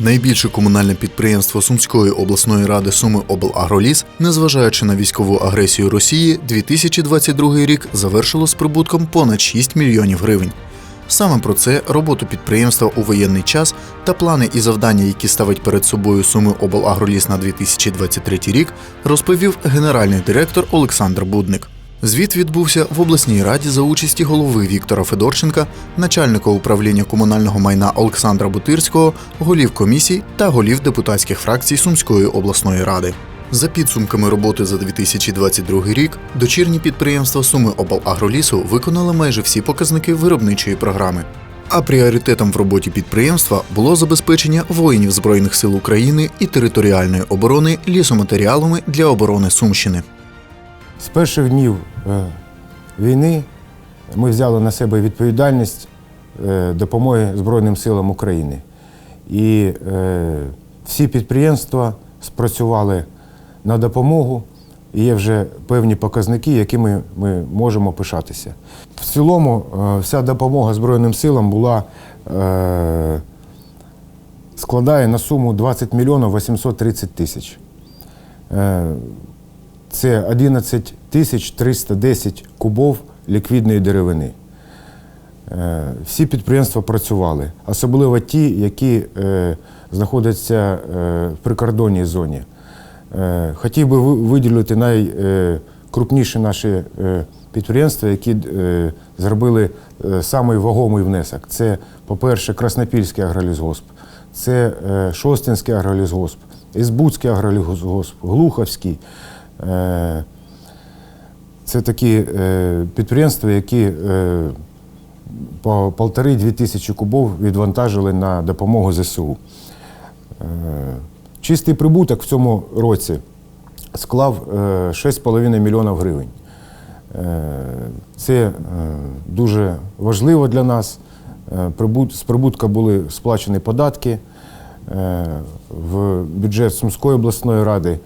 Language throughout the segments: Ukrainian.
Найбільше комунальне підприємство Сумської обласної ради Суми облагроліс, незважаючи на військову агресію Росії, 2022 рік завершило з прибутком понад 6 мільйонів гривень. Саме про це роботу підприємства у воєнний час та плани і завдання, які ставить перед собою Суми облагроліс на 2023 рік, розповів генеральний директор Олександр Будник. Звіт відбувся в обласній раді за участі голови Віктора Федорченка, начальника управління комунального майна Олександра Бутирського, голів комісій та голів депутатських фракцій Сумської обласної ради. За підсумками роботи за 2022 рік, дочірні підприємства Суми облагролісу виконали майже всі показники виробничої програми. А пріоритетом в роботі підприємства було забезпечення воїнів Збройних сил України і територіальної оборони лісоматеріалами для оборони Сумщини. З перших днів е, війни ми взяли на себе відповідальність е, допомоги Збройним силам України. І е, всі підприємства спрацювали на допомогу. І є вже певні показники, якими ми можемо пишатися. В цілому, вся допомога Збройним силам була складає на суму 20 мільйонів 830 тисяч. Це 11 тисяч 310 кубов ліквідної деревини. Е, Всі підприємства працювали, особливо ті, які е, знаходяться е, в прикордонній зоні. Хотів би виділити найкрупніші наші підприємства, які зробили самий вагомий внесок. Це, по-перше, Краснопільський агролісгосп, це Шостинський агролісгосп, Ізбутський агролісгосп, Глуховський. Е, Це такі е, підприємства, які е, по полтори-дві тисячі кубов відвантажили на допомогу ЗСУ. Чистий прибуток в цьому році склав е, 6,5 мільйонів гривень. Це дуже важливо для нас. З прибутка були сплачені податки в бюджет Сумської обласної ради.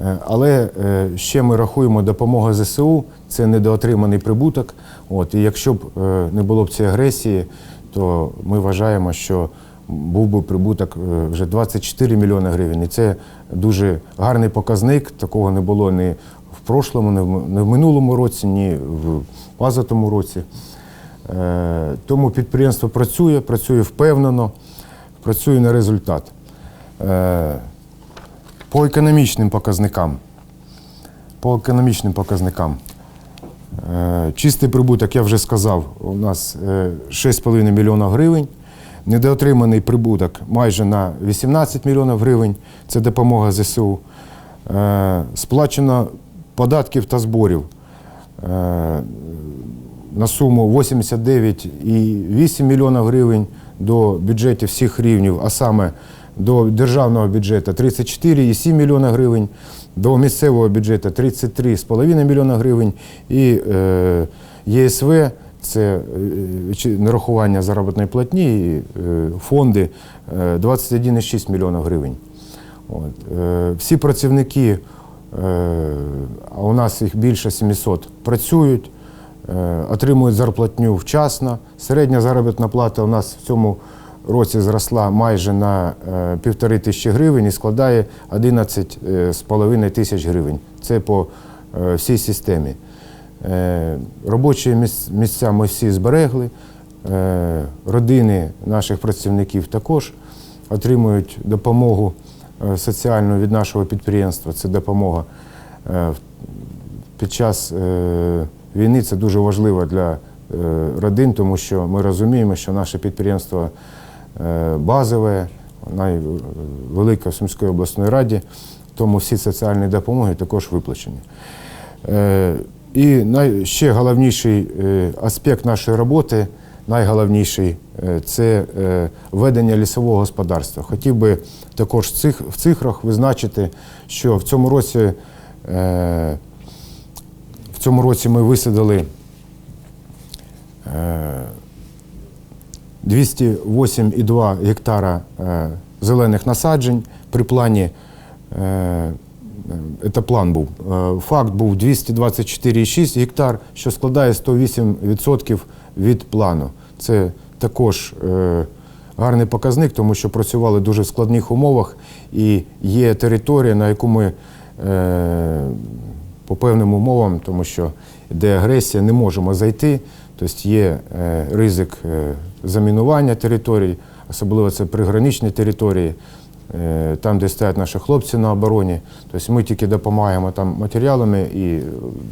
Е, Але е, ще ми рахуємо допомога ЗСУ, це недоотриманий прибуток. От, і якщо б е, не було б цієї агресії, то ми вважаємо, що був би прибуток вже 24 мільйони гривень. І це дуже гарний показник. Такого не було ні в прошлому, ні в- минулому році, ні в позатому році. Тому підприємство працює, працює впевнено, працює на результат. Е, По економічним показникам. По економічним показникам. Е, Чистий прибуток, я вже сказав, у нас е, 6,5 мільйона гривень. Недоотриманий прибуток майже на 18 мільйонів гривень. Це допомога ЗСУ. Е, Сплачено податків та зборів е, на суму 89,8 мільйона гривень до бюджетів всіх рівнів, а саме до державного бюджету 34,7 мільйона гривень, до місцевого бюджету 33,5 мільйона гривень і е, ЄСВ це е, нарахування заробітної платні, і, е, фонди е, 21,6 мільйона гривень. От. Е, Всі працівники, е, а у нас їх більше 700, працюють, е, отримують зарплатню вчасно. Середня заробітна плата у нас в цьому році зросла майже на е, півтори тисячі гривень і складає 11,5 тисяч гривень. Це по е, всій системі. Е, Робочі місця ми всі зберегли. Е, Родини наших працівників також отримують допомогу е, соціальну від нашого підприємства. Це допомога е, під час е, війни. Це дуже важливо для е, родин, тому що ми розуміємо, що наше підприємство е, базове, найвелике в Сумській обласної раді, тому всі соціальні допомоги також виплачені. Е, І ще головніший е, аспект нашої роботи, найголовніший е, це е, ведення лісового господарства. Хотів би також в цифрах визначити, що в цьому році, е, в цьому році ми висадили е, 208,2 гектара е, зелених насаджень при плані. е, Це план був. Е, Факт був 224,6 гектар, що складає 108% від плану. Це також е, гарний показник, тому що працювали дуже в складних умовах і є територія, на яку ми е, по певним умовам, тому що де агресія, не можемо зайти. Тобто є е, ризик е, замінування територій, особливо це приграничні території, е, там, де стоять наші хлопці на обороні. Тобто ми тільки допомагаємо там матеріалами і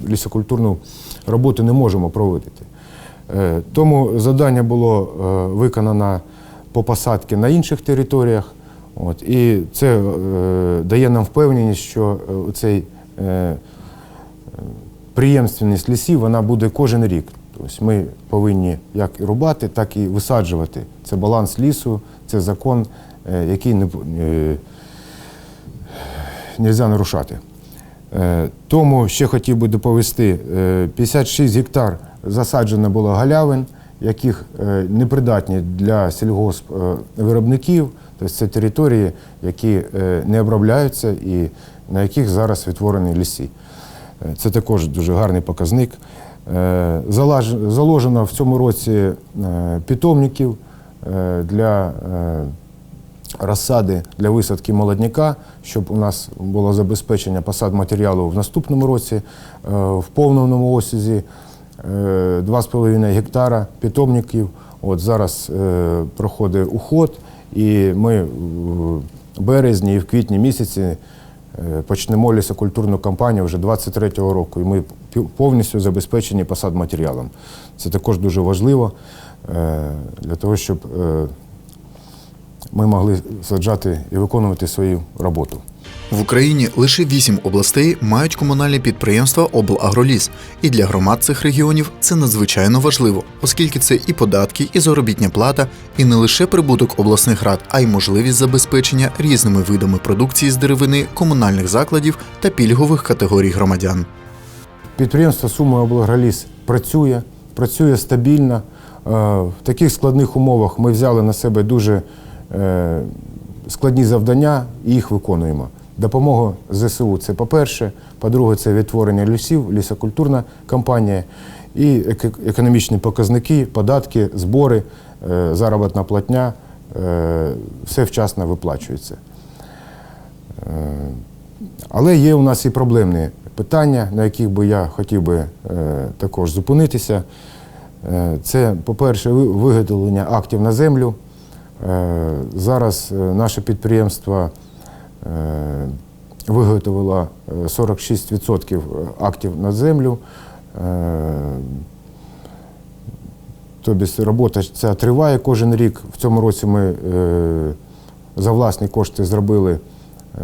лісокультурну роботу не можемо проводити. Тому завдання було виконано по посадці на інших територіях. От, і це дає нам впевненість, що цей приємственність лісів вона буде кожен рік. Тобто ми повинні як і рубати, так і висаджувати. Це баланс лісу, це закон, е, який не можна нарушати. Е, Тому ще хотів би доповісти: е, 56 гектар засаджено було галявин, яких е, непридатні для сільгоспвиробників. Тобто це території, які е, не обробляються і на яких зараз відтворені ліси. Е, Це також дуже гарний показник. Е, Заложено в цьому році е, питомників е, для розсади для висадки молодняка, щоб у нас було забезпечення посад матеріалу в наступному році в повному осязі е, 2,5 гектара питомників. От зараз проходить уход, і ми в березні і в квітні місяці почнемо лісокультурну кампанію вже 23-го року. І ми повністю забезпечені посад матеріалом. Це також дуже важливо е, для того, щоб е, ми могли саджати і виконувати свою роботу. В Україні лише вісім областей мають комунальні підприємства облагроліс, і для громад цих регіонів це надзвичайно важливо, оскільки це і податки, і заробітня плата, і не лише прибуток обласних рад, а й можливість забезпечення різними видами продукції з деревини, комунальних закладів та пільгових категорій громадян. Підприємство Суми облагроліс працює, працює стабільно. Е, В таких складних умовах ми взяли на себе дуже е, складні завдання і їх виконуємо. Допомога ЗСУ це по-перше, по-друге, це відтворення лісів, лісокультурна кампанія і економічні показники, податки, збори, е, заробітна платня, е, все вчасно виплачується. Але є у нас і проблемні питання, на яких би я хотів би е, також зупинитися. Е, Це, по-перше, виготовлення актів на землю. Е, Зараз е, наше підприємство е, виготовило е, 46% актів на землю. Е, Тобто робота ця триває кожен рік. В цьому році ми е, за власні кошти зробили е,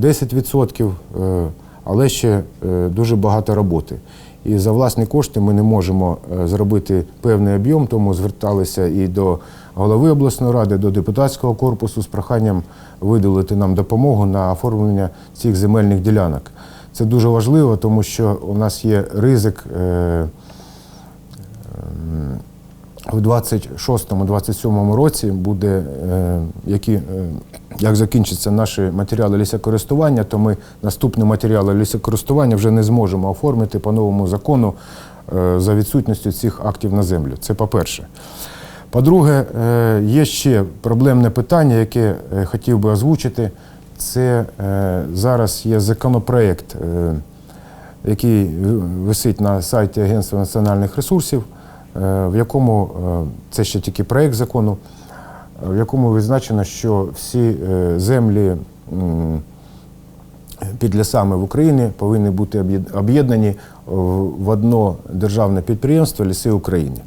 10%, е, але ще е, дуже багато роботи. І за власні кошти ми не можемо е, зробити певний об'єм, тому зверталися і до голови обласної ради, до депутатського корпусу з проханням виділити нам допомогу на оформлення цих земельних ділянок. Це дуже важливо, тому що у нас є ризик. е, в 26-27 році буде, е, які, е, як закінчаться наші матеріали лісокористування, то ми наступні матеріали лісокористування вже не зможемо оформити по новому закону за відсутністю цих актів на землю. Це по-перше. По-друге, е, є ще проблемне питання, яке е, хотів би озвучити. Це е, зараз є законопроект, який висить на сайті Агентства національних ресурсів, в якому це ще тільки проєкт закону, в якому визначено, що всі землі під лісами в Україні повинні бути об'єднані в одно державне підприємство Ліси України.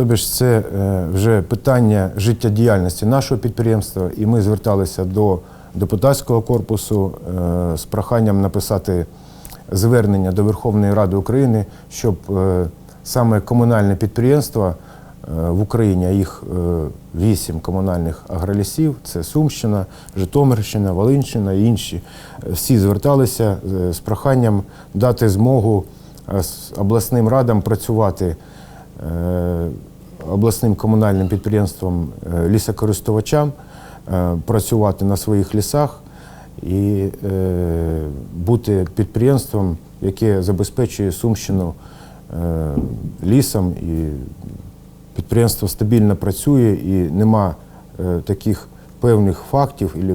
Тобто ж це е, вже питання життєдіяльності нашого підприємства, і ми зверталися до депутатського корпусу е, з проханням написати звернення до Верховної Ради України, щоб е, саме комунальне підприємство в Україні, а їх вісім комунальних агролісів, це Сумщина, Житомирщина, Волинщина і інші, всі зверталися з проханням дати змогу обласним радам працювати обласним комунальним підприємством е, лісокористувачам, е, працювати на своїх лісах і е, бути підприємством, яке забезпечує Сумщину лісом. І підприємство стабільно працює і нема таких певних фактів і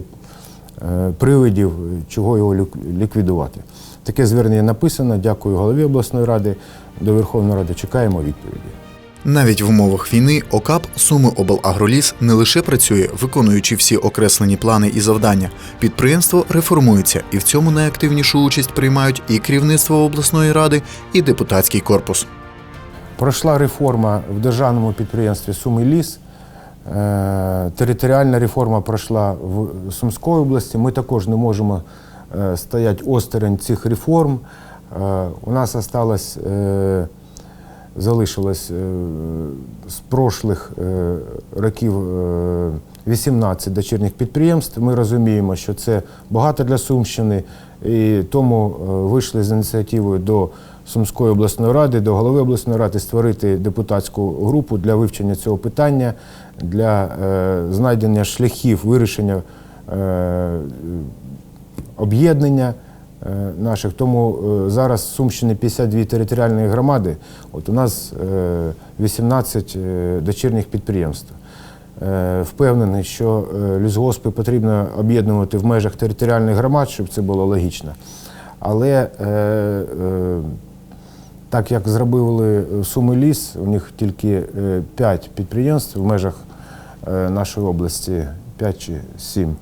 привидів, чого його ліквідувати. Таке звернення написано. Дякую голові обласної ради. До Верховної Ради чекаємо відповіді. Навіть в умовах війни ОКАП Суми облагроліс не лише працює, виконуючи всі окреслені плани і завдання. Підприємство реформується, і в цьому найактивнішу участь приймають і керівництво обласної ради, і депутатський корпус. Пройшла реформа в державному підприємстві Суми Ліс. Е, Територіальна реформа пройшла в Сумській області. Ми також не можемо е, стояти осторонь цих реформ. Е, У нас е, залишилось е, з прошлих е, років е, 18 дочірніх підприємств. Ми розуміємо, що це багато для Сумщини, і тому е, вийшли з ініціативою до Сумської обласної ради, до голови обласної ради створити депутатську групу для вивчення цього питання, для е, знайдення шляхів вирішення е, об'єднання е, наших. Тому е, зараз в Сумщині 52 територіальні громади. От у нас е, 18 е, дочірніх підприємств. Е, Впевнений, що е, лісгоспи потрібно об'єднувати в межах територіальних громад, щоб це було логічно. Але е, е, так як зробили Суми ліс, у них тільки 5 підприємств в межах е, нашої області, 5 чи 7.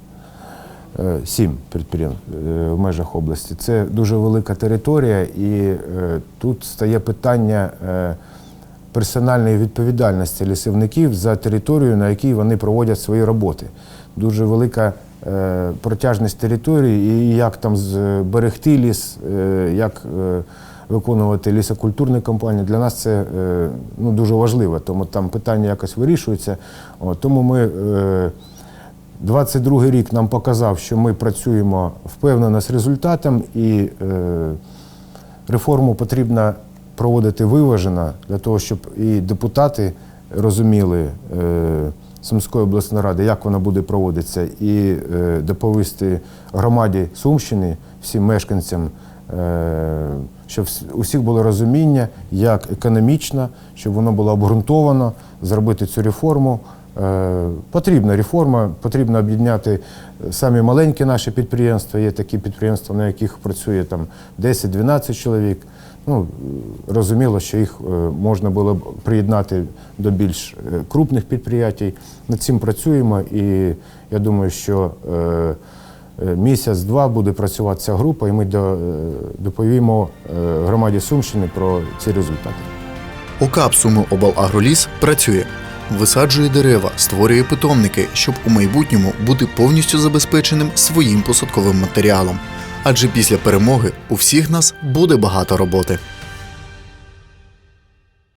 Е, Сім підприємств е, в межах області. Це дуже велика територія, і е, тут стає питання персональної відповідальності лісівників за територію, на якій вони проводять свої роботи. Дуже велика протяжність території, і як там зберегти ліс, як виконувати лісокультурні кампанії. Для нас це ну, дуже важливо, тому там питання якось вирішується. Тому ми. Е, 22 рік нам показав, що ми працюємо впевнено з результатом, і е, реформу потрібно проводити виважено для того, щоб і депутати розуміли е, Сумської обласної ради, як вона буде проводитися, і е, доповісти громаді Сумщини, всім мешканцям, е, щоб вс- у всіх було розуміння, як економічно, щоб воно було обґрунтовано, зробити цю реформу. Е, Потрібна реформа, потрібно об'єднати самі маленькі наші підприємства. Є такі підприємства, на яких працює там 10-12 чоловік. Ну, розуміло, що їх е, можна було б приєднати до більш е, крупних підприємств. Над цим працюємо, і я думаю, що місяць-два буде працювати ця група, і ми доповімо громаді Сумщини про ці результати. ОКАП Суми облагроліс працює. Висаджує дерева, створює питомники, щоб у майбутньому бути повністю забезпеченим своїм посадковим матеріалом. Адже після перемоги у всіх нас буде багато роботи.